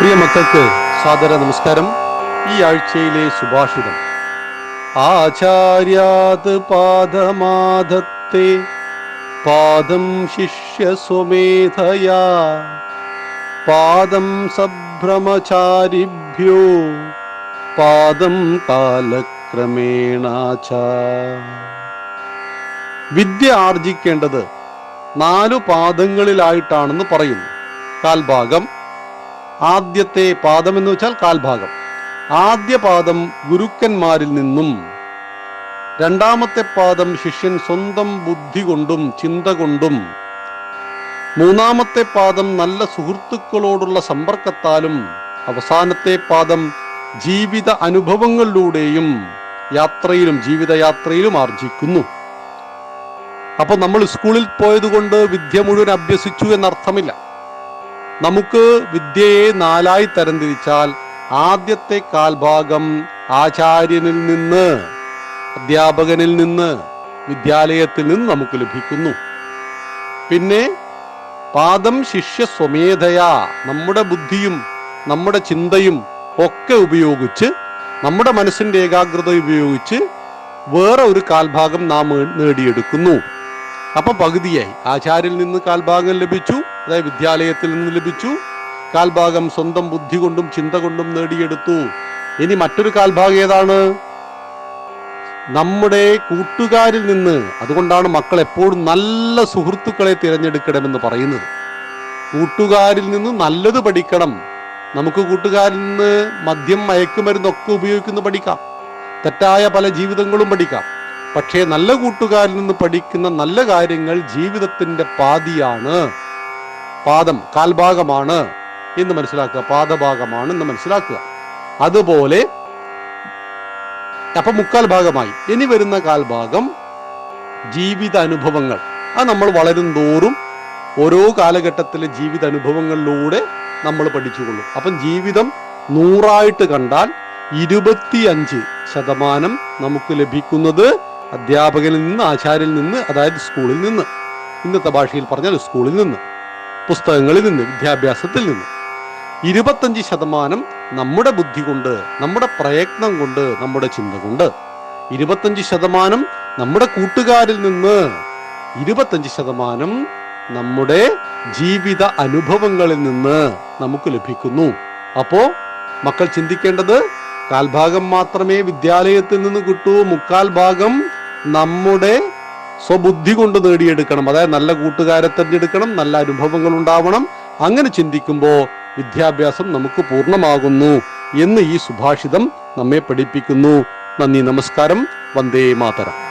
പ്രിയ മക്കൾക്ക് സാദര നമസ്കാരം. ഈ ആഴ്ചയിലെ സുഭാഷിതം. ആചാര്യാത് പാദമാധത്തെ പാദം ശിഷ്യ സ്വമേധയാ പാദം സഭ്രമചാരിഭ്യോ പാദം കാലക്രമേണാച. വിദ്യ ആർജിക്കേണ്ടത് നാലു പാദങ്ങളിലായിട്ടാണെന്ന് പറയുന്നു. കാൽഭാഗം ആദ്യത്തെ പാദം എന്ന് വെച്ചാൽ കാൽഭാഗം. ആദ്യ പാദം ഗുരുക്കന്മാരിൽ നിന്നും രണ്ടാമത്തെ പാദം ശിഷ്യൻ സ്വന്തം ബുദ്ധി കൊണ്ടും ചിന്ത കൊണ്ടും മൂന്നാമത്തെ പാദം നല്ല സുഹൃത്തുക്കളോടുള്ള സമ്പർക്കത്താലും അവസാനത്തെ പാദം ജീവിത അനുഭവങ്ങളിലൂടെയും യാത്രയിലും ജീവിതയാത്രയിലും ആർജിക്കുന്നു. അപ്പൊ നമ്മൾ സ്കൂളിൽ പോയതുകൊണ്ട് വിദ്യ മുഴുവൻ അഭ്യസിച്ചു എന്നർത്ഥമില്ല. നമുക്ക് വിദ്യയെ നാലായി തരംതിരിച്ചാൽ ആദ്യത്തെ കാൽഭാഗം ആചാര്യനിൽ നിന്ന് അധ്യാപകനിൽ നിന്ന് വിദ്യാലയത്തിൽ നിന്ന് നമുക്ക് ലഭിക്കുന്നു. പിന്നെ പാദം ശിഷ്യ സ്വമേധയാ നമ്മുടെ ബുദ്ധിയും നമ്മുടെ ചിന്തയും ഒക്കെ ഉപയോഗിച്ച് നമ്മുടെ മനസ്സിന്റെ ഏകാഗ്രത ഉപയോഗിച്ച് വേറെ ഒരു കാൽഭാഗം നാം നേടിയെടുക്കുന്നു. അപ്പൊ പകുതിയായി. ആചാര്യൽ നിന്ന് കാൽഭാഗം ലഭിച്ചു. അതായത് വിദ്യാലയത്തിൽ നിന്ന് ലഭിച്ചു. കാൽഭാഗം സ്വന്തം ബുദ്ധി കൊണ്ടും ചിന്ത കൊണ്ടും നേടിയെടുത്തു. ഇനി മറ്റൊരു കാൽഭാഗം ഏതാണ്? നമ്മുടെ കൂട്ടുകാരിൽ നിന്ന്. അതുകൊണ്ടാണ് മക്കൾ എപ്പോഴും നല്ല സുഹൃത്തുക്കളെ തിരഞ്ഞെടുക്കണമെന്ന് പറയുന്നത്. കൂട്ടുകാരിൽ നിന്ന് നല്ലത് പഠിക്കണം. നമുക്ക് കൂട്ടുകാരിൽ നിന്ന് മദ്യം മയക്കുമരുന്നൊക്കെ ഉപയോഗിക്കുന്നു പഠിക്കാം. തെറ്റായ പല ജീവിതങ്ങളും പഠിക്കാം. പക്ഷേ നല്ല കൂട്ടുകാരിൽ നിന്ന് പഠിക്കുന്ന നല്ല കാര്യങ്ങൾ ജീവിതത്തിന്റെ പാതിയാണ്. പാദം കാൽഭാഗമാണ് എന്ന് മനസ്സിലാക്കുക. പാദഭാഗമാണ് എന്ന് മനസ്സിലാക്കുക. അതുപോലെ അപ്പൊ മുക്കാൽ ഭാഗമായി. ഇനി വരുന്ന കാൽഭാഗം ജീവിത അനുഭവങ്ങൾ അത് നമ്മൾ വളരും തോറും ഓരോ കാലഘട്ടത്തിലെ ജീവിത അനുഭവങ്ങളിലൂടെ നമ്മൾ പഠിച്ചുകൊള്ളും. അപ്പം ജീവിതം നൂറായിട്ട് കണ്ടാൽ ഇരുപത്തിയഞ്ച് ശതമാനം നമുക്ക് ലഭിക്കുന്നത് അധ്യാപകനിൽ നിന്ന് ആചാര്യനിൽ നിന്ന് അതായത് സ്കൂളിൽ നിന്ന്. ഇന്നത്തെ ഭാഷയിൽ പറഞ്ഞാൽ സ്കൂളിൽ നിന്ന്. പുസ്തകങ്ങളിൽ നിന്ന് വിദ്യാഭ്യാസത്തിൽ നിന്ന്. ഇരുപത്തഞ്ച് ശതമാനം നമ്മുടെ ബുദ്ധി കൊണ്ട് നമ്മുടെ പ്രയത്നം കൊണ്ട് നമ്മുടെ ചിന്ത കൊണ്ട്. ഇരുപത്തഞ്ച് ശതമാനം നമ്മുടെ കൂട്ടുകാരിൽ നിന്ന്. ഇരുപത്തഞ്ച് ശതമാനം നമ്മുടെ ജീവിത അനുഭവങ്ങളിൽ നിന്ന് നമുക്ക് ലഭിക്കുന്നു. അപ്പോ മക്കൾ ചിന്തിക്കേണ്ടത് കാൽഭാഗം മാത്രമേ വിദ്യാലയത്തിൽ നിന്ന് കിട്ടൂ. മുക്കാൽ ഭാഗം നമ്മുടെ സ്വബുദ്ധി കൊണ്ട് നേടിയെടുക്കണം. അതായത് നല്ല കൂട്ടുകാരെ തിരഞ്ഞെടുക്കണം നല്ല അനുഭവങ്ങൾ ഉണ്ടാവണം. അങ്ങനെ ചിന്തിക്കുമ്പോൾ വിദ്യാഭ്യാസം നമുക്ക് പൂർണമാകുന്നു എന്ന് ഈ സുഭാഷിതം നമ്മെ പഠിപ്പിക്കുന്നു. നന്ദി നമസ്കാരം. വന്ദേ മാതരം.